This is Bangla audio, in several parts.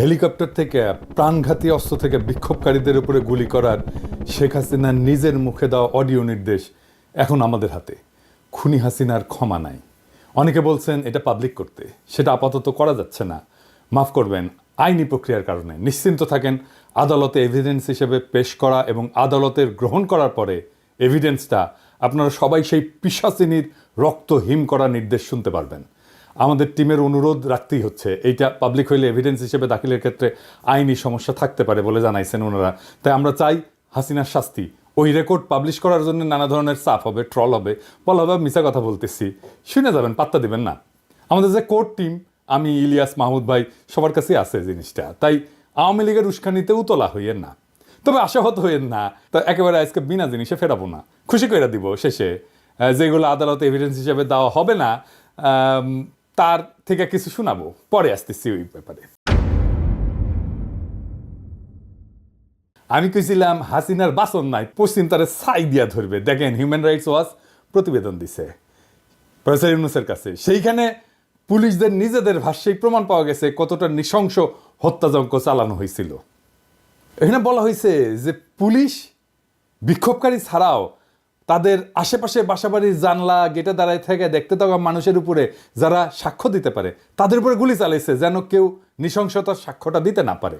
হেলিকপ্টার থেকে প্রাণঘাতী অস্ত্র থেকে বিক্ষোভকারীদের উপরে গুলি করার শেখ হাসিনার নিজের মুখে দেওয়া অডিও নির্দেশ এখন আমাদের হাতে। খুনি হাসিনার ক্ষমা নাই। অনেকে বলছেন এটা পাবলিক করতে। সেটা আপাতত করা যাচ্ছে না। মাফ করবেন, আইনি প্রক্রিয়ার কারণে। নিশ্চিন্ত থাকেন, আদালতে এভিডেন্স হিসেবে পেশ করা এবং আদালতের গ্রহণ করার পরে এভিডেন্সটা আপনারা সবাই সেই পিসাচিনীর রক্ত হিম করা নির্দেশ শুনতে পারবেন। আমাদের টিমের অনুরোধ রাখতেই হচ্ছে। এইটা পাবলিক হইলে এভিডেন্স হিসেবে দাখিলের ক্ষেত্রে আইনি সমস্যা থাকতে পারে বলে জানাইছেন ওনারা। তাই আমরা চাই হাসিনার শাস্তি। ওই রেকর্ড পাবলিশ করার জন্য নানা ধরনের চাপ হবে ট্রল হবে, বলা হবে মিশা কথা বলতেছি। শুনে যাবেন, পাত্তা দিবেন না। আমাদের যে কোর্ট টিম আমি, ইলিয়াস, মাহমুদ ভাই, সবার কাছেই আছে জিনিসটা। তাই আওয়ামী লীগের উস্কানিতেও তোলা হইয়েন না। তবে আশাহত হইয়েন না। তো একেবারে আজকে বিনা জিনিসে ফেরাবো না। খুশি করে দিব শেষে। যেগুলো আদালতে এভিডেন্স হিসেবে দেওয়া হবে না তার থেকে কিছু শোনাবো। পরে আসতেছি ওই ব্যাপারে। আমি কইছিলাম, হাসিনার বাসন নাই, পশ্চিম তারে ছাই দিয়া ধরবে। দেখেন হিউম্যান রাইটস ওয়াচ প্রতিবেদন দিছে। প্রফেসর ইউনুসের কাছে। সেইখানে পুলিশদের নিজেদের ভাষ্যেই প্রমাণ পাওয়া গেছে কতটা নৃশংস হত্যাযজ্ঞ চালানো হয়েছিল। এখানে বলা হয়েছে যে পুলিশ বিক্ষোভকারী ছাড়াও তাদের আশেপাশে বাসাবাড়ির জানলা গেটে দাঁড়ায় থেকে দেখতে থাকা মানুষের উপরে যারা সাক্ষ্য দিতে পারে তাদের উপরে গুলি চালাইছে যেন কেউ নৃশংসতার সাক্ষ্যটা দিতে না পারে।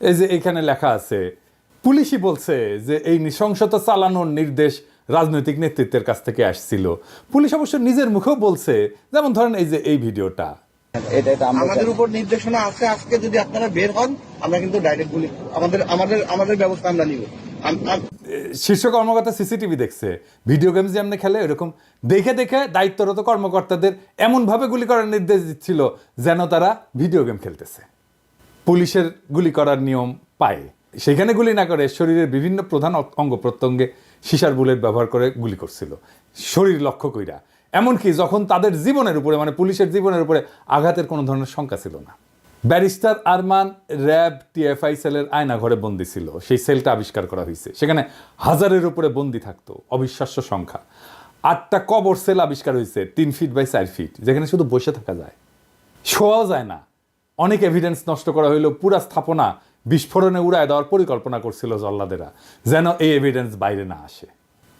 এই যে এখানে লেখা আছে পুলিশই বলছে যে এই নৃশংসতা চালানোর নির্দেশ রাজনৈতিক নেতৃত্বের কাছ থেকে আসছিল। পুলিশ অবশ্য নিজের মুখেও বলছে যেমন ধরেন এই যে এই ভিডিওটা। আমাদের উপর নির্দেশনা আছে আজকে যদি আপনারা বের হন আমরা কিন্তু ডাইরেক্ট গুলি আমাদের আমাদের আমাদের ব্যবস্থা আমরা নিব। শীর্ষ কর্মকর্তা সিসিটিভি দেখছে। ভিডিও গেমস যেমন খেলে, এরকম দেখে দেখে দায়িত্বরত কর্মকর্তাদের এমনভাবে গুলি করার নির্দেশ দিচ্ছিল যেন তারা ভিডিও গেম খেলতেছে। পুলিশের গুলি করার নিয়ম পায়। সেখানে গুলি না করে শরীরের বিভিন্ন প্রধান অঙ্গ প্রত্যঙ্গে সিসার বুলেট ব্যবহার করে গুলি করছিল। শরীর লক্ষ্য কইরা। এমনকি যখন তাদের জীবনের উপরে মানে পুলিশের জীবনের উপরে আঘাতের কোনো ধরনের শঙ্কা ছিল না। ব্যারিস্টার আরমান র্যাব টিএফআই সেলের আয়না ঘরে বন্দি ছিল। সেই সেলটা আবিষ্কার করা হয়েছে। সেখানে হাজারের উপরে বন্দি থাকতো। অবিশ্বাস্য সংখ্যা। আটটা কবর সেল আবিষ্কার হয়েছে, তিন ফিট বাই চার ফিট, যেখানে শুধু বসে থাকা যায়। শোয়াও যায় না। অনেক এভিডেন্স নষ্ট করা হইল, পুরা স্থাপনা বিস্ফোরণে উড়ায় দেওয়ার পরিকল্পনা করছিল জল্লাদেরা, যেন এই এভিডেন্স বাইরে না আসে।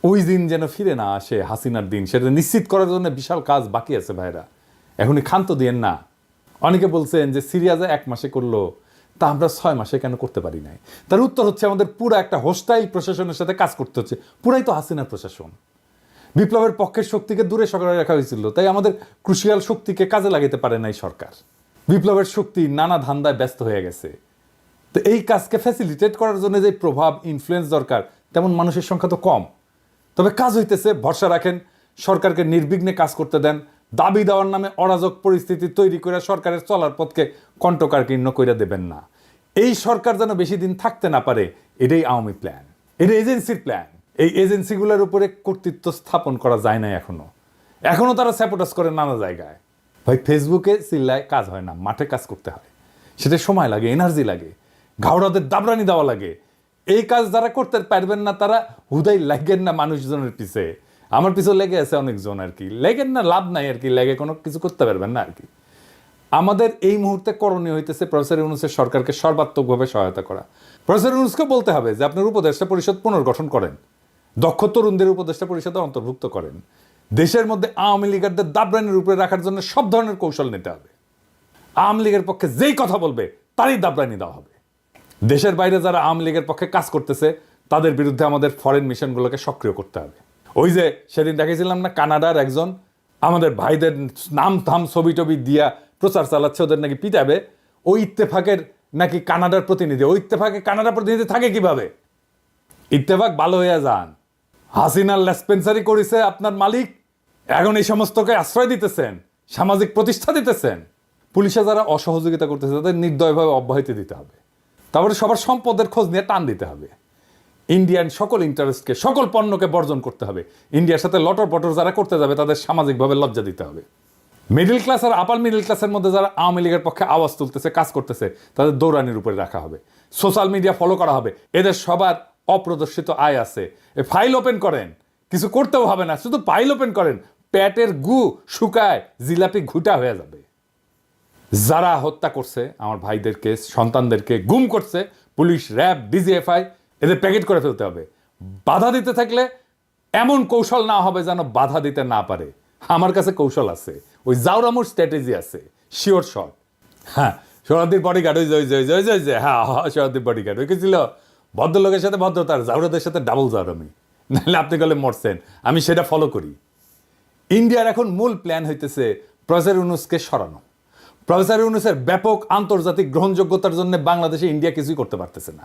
ওই দিন যেন ফিরে না আসে হাসিনার দিন, সেটা নিশ্চিত করার জন্য বিশাল কাজ বাকি আছে ভাইরা। এখনই ক্ষান্ত দিয়েন না। অনেকে বলছেন যে সিরিয়াজে এক মাসে করল, তা আমরা ছয় মাসে কেন করতে পারি নাই? তার উত্তর হচ্ছে আমাদের পুরো একটা হোস্টাইল প্রশাসনের সাথে কাজ করতে হচ্ছে। পুরাই তো হাসিনার প্রশাসন। বিপ্লবের পক্ষের শক্তিকে দূরে সরকারে রাখা হয়েছিল, তাই আমাদের ক্রুশিয়াল শক্তিকে কাজে লাগাতে পারে নাই সরকার। বিপ্লবের শক্তি নানা ধান্দায় ব্যস্ত হয়ে গেছে। তো এই কাজকে ফ্যাসিলিটেট করার জন্য যে প্রভাব ইনফ্লুয়েন্স দরকার, তেমন মানুষের সংখ্যা তো কম। তবে কাজ হইতেছে, ভরসা রাখেন, সরকারকে নির্বিঘ্নে কাজ করতে দেন দাবি দেওয়ার নামে অরাজক পরিস্থিতি তৈরি করে সরকারের চলার পথকে কণ্ঠকারকীর্ণ করে দেবেন না। এই সরকার যেন বেশি দিন থাকতে না পারে, এটাই আওয়ামী প্ল্যান। এটা এজেন্সির প্ল্যান। এই এজেন্সিগুলোর উপরে কর্তৃত্ব স্থাপন করা যায় না এখনও। এখনও তারা স্যাপোটাস করে নানা জায়গায়। ভাই, ফেসবুকে চিল্লায় কাজ হয় না, মাঠে কাজ করতে হয়। সেটা সময় লাগে, এনার্জি লাগে, ঘাওড়াদের দাবরানি দেওয়া লাগে। এই কাজ যারা করতে পারবেন না, তারা হুদাই লাগেন না মানুষজনের পিছে। আমার পিছনে লেগে আছে অনেকজন আর কি। লেগেন না, লাভ নাই আর কি, লেগে কোনো কিছু করতে পারবেন না আর কি। আমাদের এই মুহূর্তে করণীয় হইতেছে প্রফেসর ইউনুসের সরকারকে সর্বাত্মকভাবে সহায়তা করা। প্রফেসর ইউনুসকে বলতে হবে যে, আপনার উপদেষ্টা পরিষদ পুনর্গঠন করেন। দক্ষ তরুণদের উপদেষ্টা পরিষদে অন্তর্ভুক্ত করেন। দেশের মধ্যে আওয়ামী লীগারদের দাবরানির উপরে রাখার জন্য সব ধরনের কৌশল নিতে হবে। আওয়ামী লীগের পক্ষে যেই কথা বলবে, তারই দাবরানি দেওয়া হবে। দেশের বাইরে যারা আওয়ামী লীগের পক্ষে কাজ করতেছে, তাদের বিরুদ্ধে আমাদের ফরেন মিশনগুলোকে সক্রিয় করতে হবে। ওই যে সেদিন দেখেছিলাম না, কানাডার একজন, আমাদের ভাইদের নাম থাম ছবি টবি দিয়া প্রচার চালাচ্ছে, ওদের নাকি পিটাবে। ওই ইত্তেফাকের নাকি কানাডার প্রতিনিধি, ওই ইত্তেফাকে কানাডার প্রতিনিধি থাকে কীভাবে? ইত্তেফাক ভালো হইয়া যান। হাসিনার লেসপেন্সারি করেছে আপনার মালিক, এখন এই সমস্তকে আশ্রয় দিতেছেন, সামাজিক প্রতিষ্ঠা দিতেছেন। পুলিশে যারা অসহযোগিতা করতেছে, তাদের নির্দয়ভাবে অব্যাহতি দিতে হবে। তারপরে সবার সম্পদের খোঁজ নিয়ে টান দিতে হবে। ইন্ডিয়ান সকল ইন্টারেস্টকে সকল পণ্যকে বর্জন করতে হবে। ইন্ডিয়ার সাথে লটর পটর যারা করতে যাবে, তাদের সামাজিকভাবে লজ্জা দিতে হবে। মিডিল ক্লাস আর আপার মিডিল ক্লাসের মধ্যে যারা আওয়ামী লীগের পক্ষে আওয়াজ তুলতেছে, কাজ করতেছে, তাদের দৌড়ানির উপরে রাখা হবে। সোশ্যাল মিডিয়া ফলো করা হবে। এদের সবার অপ্রদর্শিত আয় আছে। ফাইল ওপেন করেন। কিছু করতেও হবে না, শুধু ফাইল ওপেন করেন। প্যাটের গু শুকায়, জিলাপি ঘুটা হয়ে যাবে। যারা হত্যা করছে, আমার ভাইদেরকে, সন্তানদেরকে, গুম করছে, পুলিশ, র্যাব ডিজিএফআই এদের প্যাকেট করে ফেলতে হবে। বাধা দিতে থাকলে এমন কৌশল না হবে যেন বাধা দিতে না পারে। আমার কাছে কৌশল আছে। ওই জাউরামুর স্ট্র্যাটেজি আছে। শিওর শট হ্যাঁ সৌরদ্বীপ বডিগার্ড ওই যে ওই যে ওই যে ওই যে ওই যে হ্যাঁ হ্যাঁ সৌরদ্বীপ বডিগার্ড ওই কি ছিল? ভদ্রলোকের সাথে ভদ্রতার জাউরাদের সাথে ডাবল জাউরামি নাহলে আপনি গেলে মরছেন। আমি সেটা ফলো করি। ইন্ডিয়ার এখন মূল প্ল্যান হইতেছে প্রফেসর ইউনুসকে সরানো। প্রফেসর ইউনুসের ব্যাপক আন্তর্জাতিক গ্রহণযোগ্যতার জন্য বাংলাদেশে ইন্ডিয়া কিছুই করতে পারতেছে না।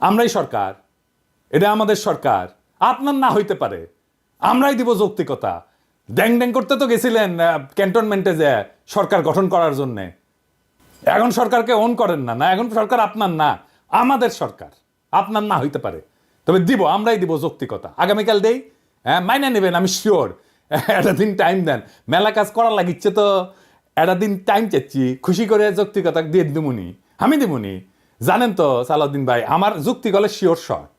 আমরাই সরকার, এটা আমাদের সরকার। আপনার না হইতে পারে, আমরাই দিব যৌক্তিকতা। ড্যাং ড্যাং করতে তো গেছিলেন ক্যান্টনমেন্টে যে সরকার গঠন করার জন্যে। এখন সরকারকে অন করেন না না, এখন সরকার আপনার না, আমাদের সরকার। আপনার না হইতে পারে। তবে দিব, আমরাই দিব যৌক্তিকতা। আগামীকাল দেই হ্যাঁ মাইনে নেবেন, আমি শিওর একটা দিন টাইম দেন। মেলা কাজ করার লাগিচ্ছে তো, একটা দিন টাইম চাচ্ছি খুশি করে যৌক্তিকতা দিয়ে দিমুনি। আমি দিমুনি। জানেন তো সালাউদ্দিন ভাই, আমার যুক্তি গলে শিওর শট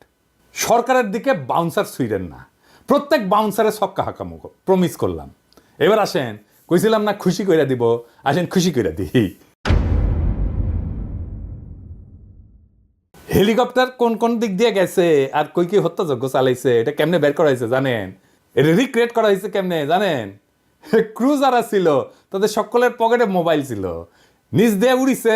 সরকারের দিকে বাউন্সার সুইডেন না। প্রত্যেক বাউন্সারে ছক্কা হাঁকামো প্রমিস করলাম। এবার আসেন, কইছিলাম না খুশি কইরা দিব, আসেন খুশি কইরা দিই। হেলিকপ্টার কোন কোন দিক দিয়ে গেছে, আর কই কি হত্যাযজ্ঞ চালাইছে, এটা কেমনে বের করা হয়েছে জানেন? এটা রিক্রিয়েট করা হয়েছে কেমনে জানেন? ক্রুজারা ছিল তাদের সকলের পকেটে মোবাইল ছিল। নিচ দিয়ে উড়িছে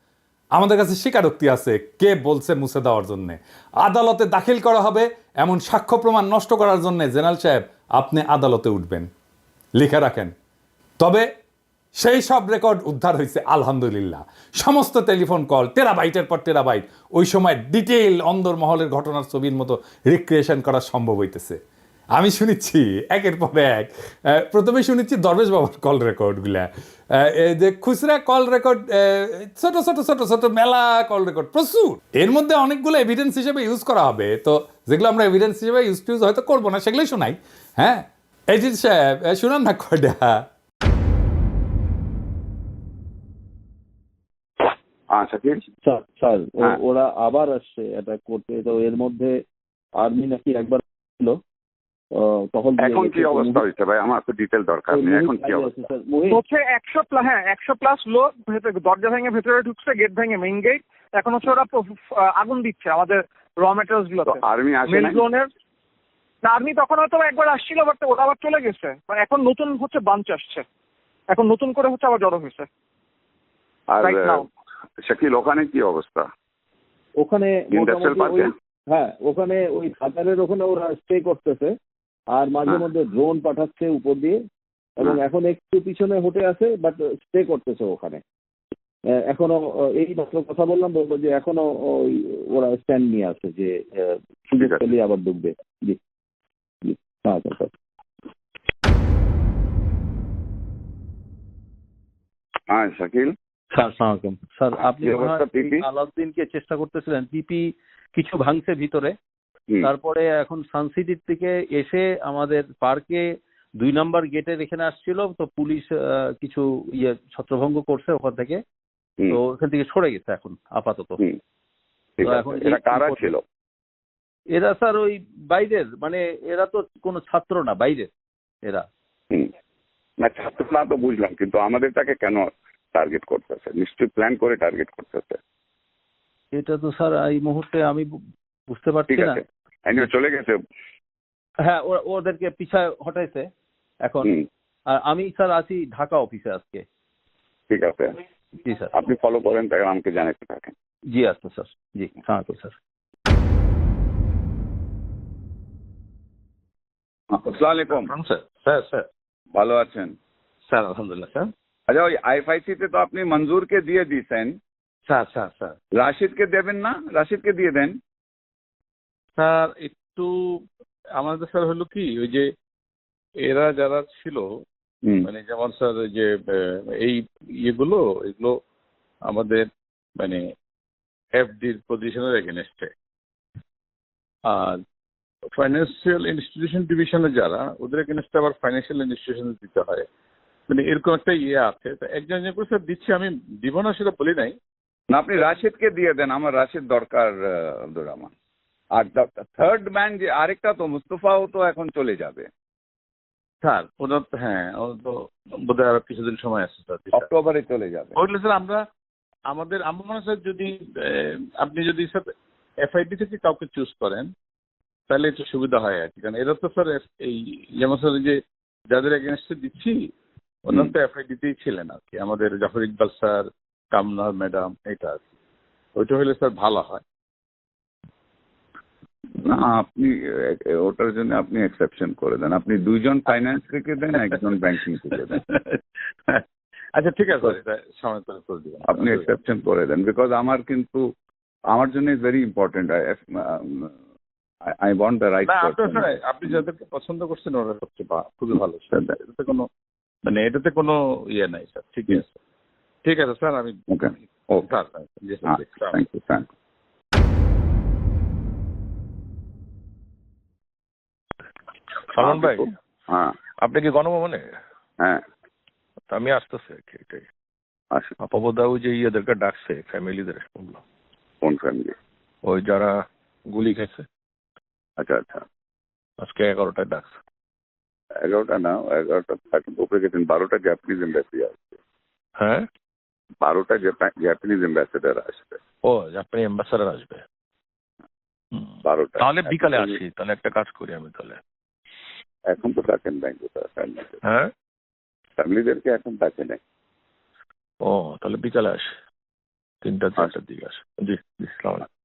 আমাদের কাছে স্বীকারোক্তি আছে, কে বলছে মুছে দেওয়ার জন্য। আদালতে দাখিল করা হবে এমন সাক্ষ্য প্রমাণ নষ্ট করার জন্য, জেনারেল সাহেব, আপনি আদালতে উঠবেন। লিখে রাখেন। তবে সেই সব রেকর্ড উদ্ধার হয়েছে, আলহামদুলিল্লাহ। সমস্ত টেলিফোন কল, টেরাবাইটের পর টেরাবাইট, ওই সময় ডিটেইল অন্দরমহলের ঘটনার ছবির মতো রিক্রিয়েশন করা সম্ভব হইতেছে। আমি শুনেছি একের পর এক। প্রথমে শুনেছি দরবেশ বাবার কল রেকর্ডগুলা যে খুচরা কল রেকর্ড ছোট ছোট ছোট ছোট মেলা কল রেকর্ড প্রচুর। এর মধ্যে অনেকগুলো এভিডেন্স হিসেবে ইউজ করা হবে। তো যেগুলো আমরা এভিডেন্স হিসেবে ইউজ টুজ হয়তো করব না সেগুলোই শোনাই। হ্যাঁ? এজিৎ সাহেব শুনান না কয়টা। হ্যাঁ স্যার হ্যাঁ। ওরা আবার আসছে এটা করতে। তো এর মধ্যে আর্মি নাকি একবার ছিল। তখন এখন কি অবস্থা হয়েছে ভাই? আমার তো ডিটেল দরকার নেই। এখন কি অবস্থা? হচ্ছে একশো প্লাস হ্যাঁ একশো প্লাস লোক ভেতরে দরজা ভেঙে ভেতরে ঢুকছে গেট ভেঙে মেইন গেট এখন হচ্ছে ওরা আগুন দিচ্ছে আমাদের র মেটেরিয়ালস তো গুলোতে। আর্মি আসে জোনের আর্মি তখন হয়তো একবার আসছিল বাট ওরা আবার চলে গেছে। মানে এখন নতুন হচ্ছে বাঞ্চ আসছে। এখন নতুন করে হচ্ছে আবার জড়ো হয়েছে। আর. শাকিল ওখানে কি অবস্থা? ওখানে হ্যাঁ ওখানে ওই খাতারের ওখানে ওরা স্টে করতেছে। আর মাঝে হ্যাঁ। মধ্যে ড্রোন পাঠাচ্ছে উপর দিয়ে এবং। এখন একটু পিছনে হটে আছে বাট স্টে করতেছে ওখানে। আহ, এখনও এই মাত্র কথা বললাম বলব যে এখনও ওই ওরা স্ট্যান্ড নিয়ে আছে যে আবার ডুববে। জি। জি। হ্যাঁ স্যার হ্যাঁ শাকিল? স্যার সালামালাইকুম স্যার আপনি? আলাউদ্দিনকে চেষ্টা করতেছিলেন পিপি কিছু ভাঙছে ভিতরে। তারপরে এখন সানসিটির থেকে এসে আমাদের পার্কে দুই নাম্বার গেটের এখানে আসছিল তো পুলিশ কিছু ইয়ে ছত্রভঙ্গ করছে ওখান থেকে। তো ওখান থেকে সরে গেছে এখন আপাতত। কারা ছিল? এরা স্যার ওই বাইরের মানে এরা তো কোনো ছাত্র না বাইরের এরা। না ছাত্র না তো বুঝলাম কিন্তু আমাদেরটাকে কেন টার্গেট করতেছে? নিশ্চয়ই প্ল্যান করে টার্গেট করতেছে। এটা তো স্যার এই মুহূর্তে আমি বুঝতে পারছি না। এনিও চলে গেছে। হ্যাঁ ওদেরকে পিছায় হটাইছে এখন। আর আমি স্যার আছি ঢাকা অফিসে আজকে। ঠিক আছে। জি স্যার। আপনি ফলো করেন তাই আমাকে জানাতে থাকেন। জি আচ্ছা স্যার। জি হ্যাঁ তো স্যার। আসসালামু আলাইকুম। স্যার। Sir sir. ভালো আছেন? স্যার আলহামদুলিল্লাহ স্যার। আচ্ছা ওই আইএফআইসি তে তো আপনি মঞ্জুরকে দিয়ে দিয়েছেন। Sir sir sir. রাশিদকে দেবেন না? রাশিদকে দিয়ে দেন? স্যার একটু আমাদের স্যার হলো কি ওই যে এরা যারা ছিল মানে যেমন স্যার ওই যে এই ইয়েগুলো এগুলো আমাদের মানে এফডির পজিশনের এগেনস্টে আর ফাইন্যান্সিয়াল ইনস্টিটিউশন ডিভিশনে যারা ওদের এগেনস্টে আবার ফাইন্যান্সিয়াল ইনস্টিটিউশন দিতে হয়। মানে এরকম একটা ইয়ে আছে। তো একজন একজন করে স্যার দিচ্ছি আমি দিব না সেটা বলি নাই। না আপনি রাশিদকে দিয়ে দেন আমার রাশিদ দরকার আব্দুর রহমান। আর থার্ড ম্যান যে আরেকটা তো মুস্তফাও তো এখন চলে যাবে। স্যার ওনার হ্যাঁ ওনার তো বোধহয় আরও কিছুদিন সময় আছে স্যার। অক্টোবরে চলে যাবে। ওইগুলো স্যার আমরা আমাদের আমার মনে হয় স্যার যদি আপনি যদি স্যার এফআইডি থেকে কাউকে চুজ করেন তাহলে একটু সুবিধা হয় আর কি। কারণ এরা তো স্যার এই যেমন স্যার যে যাদের এগেনস্টে দিচ্ছি ওনার তো এফআইডি তেই ছিলেন আর কি। আমাদের জাফর ইকবাল স্যার কামনার ম্যাডাম এটা আর কি। ওইটা হলে স্যার ভালো হয়। না আপনি ওটার জন্য আপনি এক্সেপশন করে দেন। আপনি দুইজন ফাইন্যান্স থেকে দেন একজন ব্যাংকিং থেকে দেন। আচ্ছা ঠিক আছে স্যার এটা সময় করে করে দিবেন। আপনি এক্সেপশন করে দেন বিকজ আমার কিন্তু আমার জন্য is very important I want the right আপনি যাদেরকে পছন্দ করছেন ওরা সবচেয়ে খুবই ভালো স্যার। এটাতে কোনো মানে এটাতে কোনো ইয়ে নাই স্যার। ঠিকই আছে। ঠিক আছে স্যার আমি okay okay sir thank sir. Thank you Salman ভাই। হ্যাঁ। আপনি কি গণভবনে? হ্যাঁ। আমি আসতেছি আর কি। এটাই আসুন। আপাবদা ওই যে ইয়েদেরকে ডাকছে ফ্যামিলিদের শুনলাম কোন ফ্যামিলি? ওই যারা গুলি খেয়েছে আচ্ছা আচ্ছা। আজকে এগারোটায় ডাকছে। এগারোটা না এগারোটা উপরে গেছেন বারোটা জাপানিজ এম্বাসিডার আসবে হ্যাঁ? বারোটা জাপানিজ এম্বাসিডার আসবে। ও আপনি অ্যাম্বাসাডার আসবে। বারোটা। তাহলে বিকালে আসি তাহলে একটা কাজ করি আমি তাহলে। এখন তো ডাকেন ব্যাংকে হ্যাঁ? ফ্যামিলিদেরকে এখন ডাকে নাই। ও তাহলে বিকালে আসি। তিনটা চারটার দিকে আসি। জি জি সালাম আলাইকুম।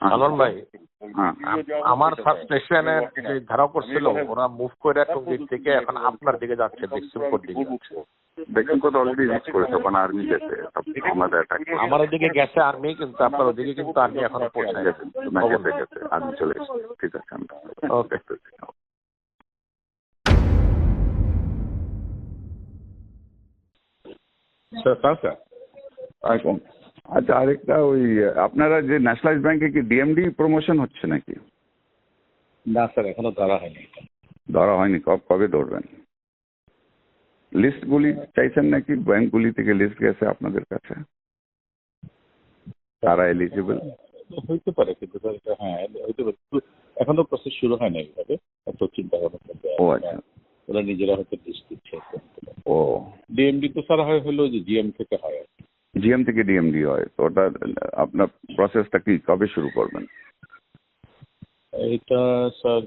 সালন ভাই হ্যাঁ। আমার ফার্স্ট যে ধারা করছিল ওরা মুভ করে এখন দিক থেকে এখন আপনার দিকে যাচ্ছে দিকে দেখুন কত অলরেডি রিচ করেছে ওখানে আর্মি গেছে আমাদের অ্যাটাক আমার ওদিকে গেছে আর্মি কিন্তু আপনার ওদিকে কিন্তু আর্মি এখনও পৌঁছায় গেছে গেছে গেছে আর্মি চলে এসেছে। ঠিক আছে ওকে স্যার স্যার স্যার আচ্ছা আরেকটা ওই আপনারা যে ন্যাশনালাইজ ব্যাংকে কি ডিএমডি প্রমোশন হচ্ছে নাকি? না স্যার এখনও ধরা হয়নি। ধরা হয়নি কব কবে ধরবেন? লিস্টগুলি চাইছেন নাকি ব্যাংকগুলি থেকে লিস্ট গেছে আপনাদের কাছে? তারা এলিজিবল হইতে পারে কিন্তু স্যার এটা হ্যাঁ হইতে পারে। কিন্তু এখনও প্রসেস শুরু হয় না এইভাবে এত চিন্তা ভাবনা ও আচ্ছা। ওরা নিজেরা হয়তো লিস্ট দিচ্ছে ও। ডিএমডি তো স্যার হয় হলো যে জিএম থেকে হয়। জিএম থেকে ডিএমডি হয় তো ওটা আপনার প্রসেসটা কি? কবে শুরু করবেন? এটা স্যার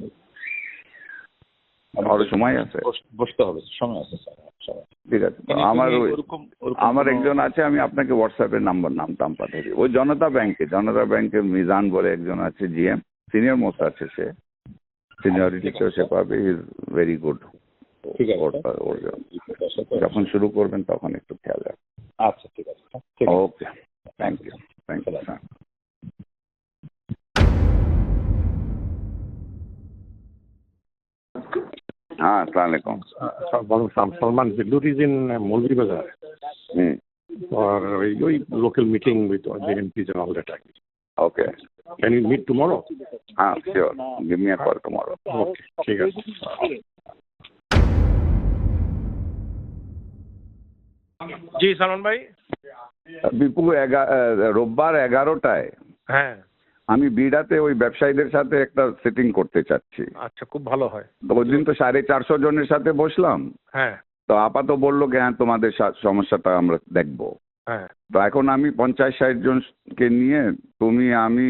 আরও সময় আছে? বসতে হবে সময় আছে স্যার। ঠিক আছে তো মানে আমার তুমি ওই ওরকম ওরকম আমার কোনো- একজন আছে আমি আপনাকে হোয়াটসঅ্যাপে নাম্বার নাম টাম পাঠিয়ে দিই ওই জনতা ব্যাংকে জনতা ব্যাংকে মিজান বলে একজন আছে জিএম সিনিয়র মোস্ট আছে সে সিনিয়রিটিতেও সে পাবে ইজ ভেরি গুড ঠিক আছে স্যার। যখন শুরু করবেন তখন একটু খেয়াল রাখবেন আচ্ছা ঠিক আছে ঠিক আছে okay thank you thank you हाँ अस्सलाम সালমান হিন্দুটিজ ইন মৌলভি বাজার আর ওই local meeting with MPs okay can you meet tomorrow হ্যাঁ sure give me a okay ঠিক আছে। জি সালমান রোববার এগারোটায়। হ্যাঁ। আমি বিড়াতে ওই ব্যবসায়ীদের সাথে একটা সেটিং করতে চাচ্ছি। আচ্ছা খুব ভালো হয়। তো ওই দিন তো সাড়ে চারশো জনের সাথে বসলাম। হ্যাঁ। তো আপাতত বলল কি হ্যাঁ তোমাদের সমস্যাটা আমরা দেখব। হ্যাঁ। তো এখন আমি পঞ্চাশ ষাট জনকে নিয়ে তুমি আমি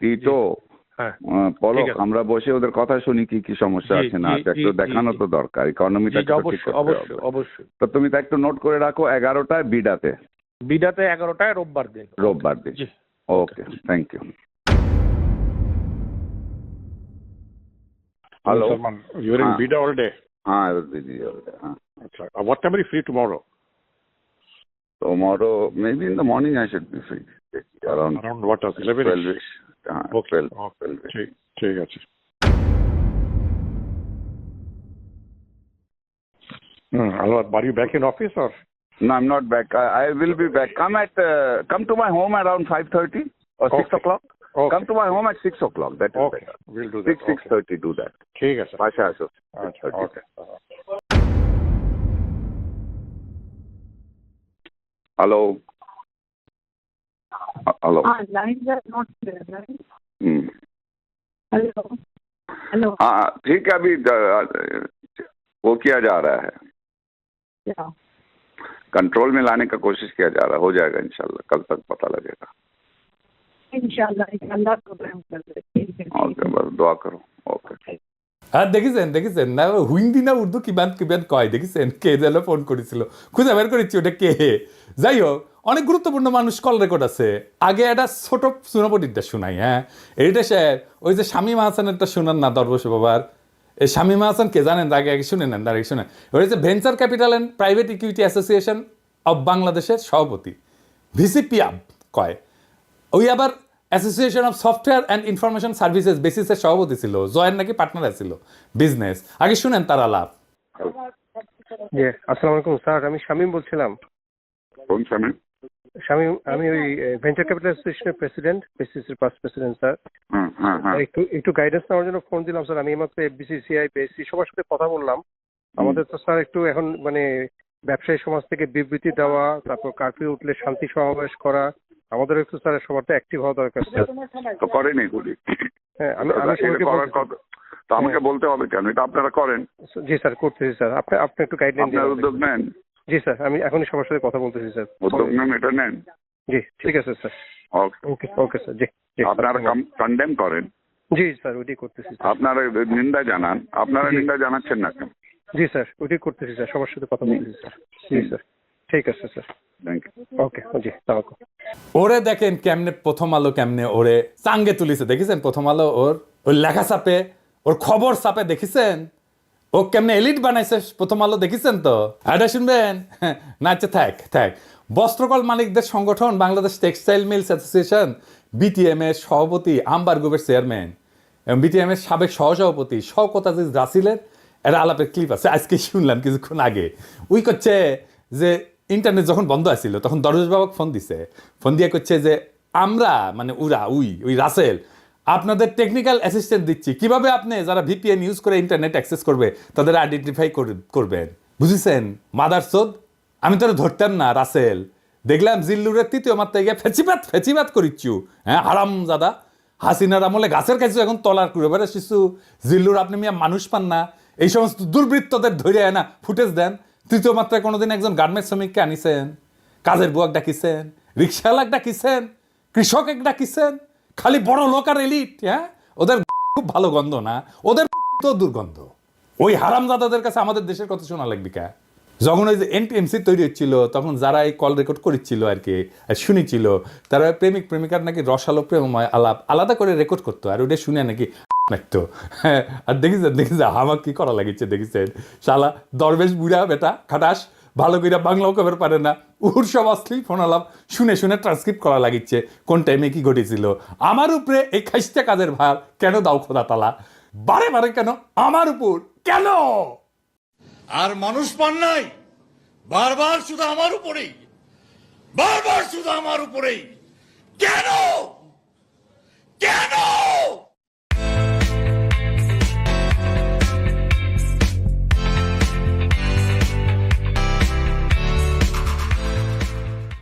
টিটো হ্যাঁ। পলক আমরা বসে ওদের কথা শুনি কি কি সমস্যা আছে না আছে একটু দেখানো তো দরকার ইকোনমিটা অবশ্যই অবশ্যই অবশ্যই। তো তুমি তো একটু নোট করে রাখো এগারোটায় বিডাতে। বিডাতে এগারোটায় রোববার দিন। রোববার দিন। Okay thank you Hello. Yes, you're in ah. Bida all day. Ah, I was busy all day. Ah. Uh, what time are you free tomorrow? Tomorrow, maybe in the morning I should be free. Around, Around what uh, hours? 11 12 ish. Ah, okay. 12, okay. 12 okay. Okay, gotcha. Hmm. Are you back in office or? No, I'm not back. I, I will be back. Come at uh, come to my home around 5:30 or okay. 6 o'clock. Okay. Come to my home at six o'clock. That is okay. better. We'll do that. Six six thirty. Do that. ठीक है sir. Pasha Associates. Okay. Hello. Hello. Ah, lines are not there, right? Hmm. Hello. Hello. हाँ ठीक है अभी वो किया जा रहा है. Yeah. कंट्रोल में लाने का कोशिश किया जा रहा है हो जाएगा इंशाल्लाह कल तक पता लगेगा ইনশাআল্লাহ প্রোগ্রাম করবে। হ্যাঁ, না হিন্দি না উর্দু কিমান কিমান কয় কে ফোন যাই অনেক গুরুত্বপূর্ণ মানুষ কল রেকর্ড আছে। আগে একটা ছোট সুনাপটিটা হ্যাঁ? এইটা ওই যে স্বামী না বাবার। এই স্বামী মাহাসান কে জানেন? আগে আগে শুনে নেন শুনেন ওই যে venture capital and private equity association of বাংলাদেশের সভাপতি ভিসিপিআব কয়। ওই আবার association of software and information services বেসিসের সভাপতি ছিল। জয়ের নাকি পার্টনার ছিল। বিজনেস আগে শুনেন তার আলাপ। জি আসসালামু আলাইকুম স্যার আমি শামীম বলছিলাম। কোন শামীম? শামীম আমি ওই ভেঞ্চার ক্যাপিটাল অ্যাসোসিয়েশনের প্রেসিডেন্ট বিসিসির পাস প্রেসিডেন্ট স্যার। একটু একটু গাইডেন্স নেওয়ার জন্য ফোন দিলাম স্যার। আমি এই মাত্র এফবিসিসিআই বিএসসি সবার সাথে কথা বললাম। আমাদের তো স্যার একটু এখন মানে ব্যবসায়ী সমাজ থেকে বিবৃতি দেওয়া তারপর কারফিউ উঠলে শান্তি সমাবেশ করা আমাদের একটু স্যার সবার তো অ্যাক্টিভ হওয়া দরকার স্যার। তো করেন এগুলি হ্যাঁ আমি আমি সবাইকে করার কথা। তো আমাকে বলতে হবে কেন? এটা আপনারা করেন। জি স্যার করতেছি স্যার। আপনি আপনি একটু গাইডলাইন দিন। আপনারা উদ্যোগ নেন। জি স্যার আমি এখনই সবার সাথে কথা বলতেছি স্যার। উদ্যোগ নেন এটা নেন। জি ঠিক আছে স্যার। ওকে ওকে স্যার জি জি। আপনারা কন্ডেম করেন। জি স্যার ওটি করতেছি স্যার। আপনারা নিন্দা জানান। আপনারা নিন্দা জানাচ্ছেন না কেন? জি স্যার ওটি করতেছি স্যার সবার সাথে কথা বলতেছি স্যার। জি স্যার। ঠিক আছে স্যার। থ্যাংক ইউ ওকে জি তামাকু ওরে দেখেন কেমনে প্রথম আলো কেমনে ওরে চাঙ্গে তুলিছে দেখেছেন? প্রথম আলো ওর ওর লেখা চাপে ওর খবর চাপে দেখেছেন? ও কেমনে এলিট বানাইছে প্রথম আলো দেখেছেন তো? এটা শুনবেন? না আচ্ছা থাক থাক। বস্ত্রকল মালিকদের সংগঠন Bangladesh textile mills association BTM এর সভাপতি আম্বার গ্রুপের চেয়ারম্যান এবং বিটিএম এর সাবেক সহসভাপতি শওকত আজিজ রাসিলের একটা আলাপের ক্লিপ আছে। আজকে শুনলাম কিছুক্ষণ আগে। উই করছে যে ইন্টারনেট যখন বন্ধ আছিল, তখন দরজ বাবাক ফোন দিছে। ফোন দিয়ে করছে যে, আমরা মানে উরা, উই ওই রাসেল, আপনাদের টেকনিক্যাল অ্যাসিস্ট্যান্ট দিচ্ছি। কীভাবে আপনি যারা ভিপিএন ইউজ করে ইন্টারনেট অ্যাক্সেস করবে, তাদের আইডেন্টিফাই করবেন? বুঝেছেন? মাদার সোদ, আমি তোর ধরতাম না, রাসেল। দেখলাম জিল্লুরের তৃতীয় মাত্রায় গিয়ে ফেচিবাত ফেচিবাত করিচ্ছু। হ্যাঁ হারাম দাদা হাসিনার আমলে গাছের কাছে এখন তলার করে বেড়ে শিশু জিল্লুর আপনি মিয়া মানুষ পান না। এই সমস্ত দুর্বৃত্তদের ধরে না, ফুটেজ দেন। তৃতীয় মাত্রায় কোনোদিন একজন গার্মেন্টস শ্রমিককে আনিছেন, কাজের বুয়াক ডাকিছেন, রিক্সাওয়ালাক ডাকিছেন কৃষক এক ডাকিছেন, খালি বড় লোক আর এলিট হ্যাঁ? ওদের খুব ভালো গন্ধ না, ওদের তো দুর্গন্ধ। ওই হারামজাদাদের কাছে আমাদের দেশের কথা শোনা লাগবে কা? যখন ওই যে এনটিএমসি তৈরি হচ্ছিল, তখন যারা এই কল রেকর্ড করেছিল আর কি শুনেছিল, তারা প্রেমিক, প্রেমিকার নাকি রসালো প্রেমময় আলাপ আলাদা করে রেকর্ড করতো, আর ওটা শুনে নাকি হ্যাঁ আর দেখিছেন দেখিছে আমার কি করা লাগিছে দেখিছেন শালা, দরবেশ বুড়া বেটা, খাটাস, ভালো করে বাংলাও কবের পারে না। উহুর সব অশ্লীল ফোন আলাপ শুনে শুনে ট্রান্সক্রিপ্ট করা লাগিচ্ছে, কোন টাইমে কি ঘটেছিল। আমার উপরে এই খাইস্টা কাজের ভার কেন দাও খোদা তালা? বারে বারে কেন? আমার উপর কেন? আর মানুষ পান নাই। বারবার শুধু আমার উপরেই। বারবার শুধু আমার উপরেই। কেন? কেন?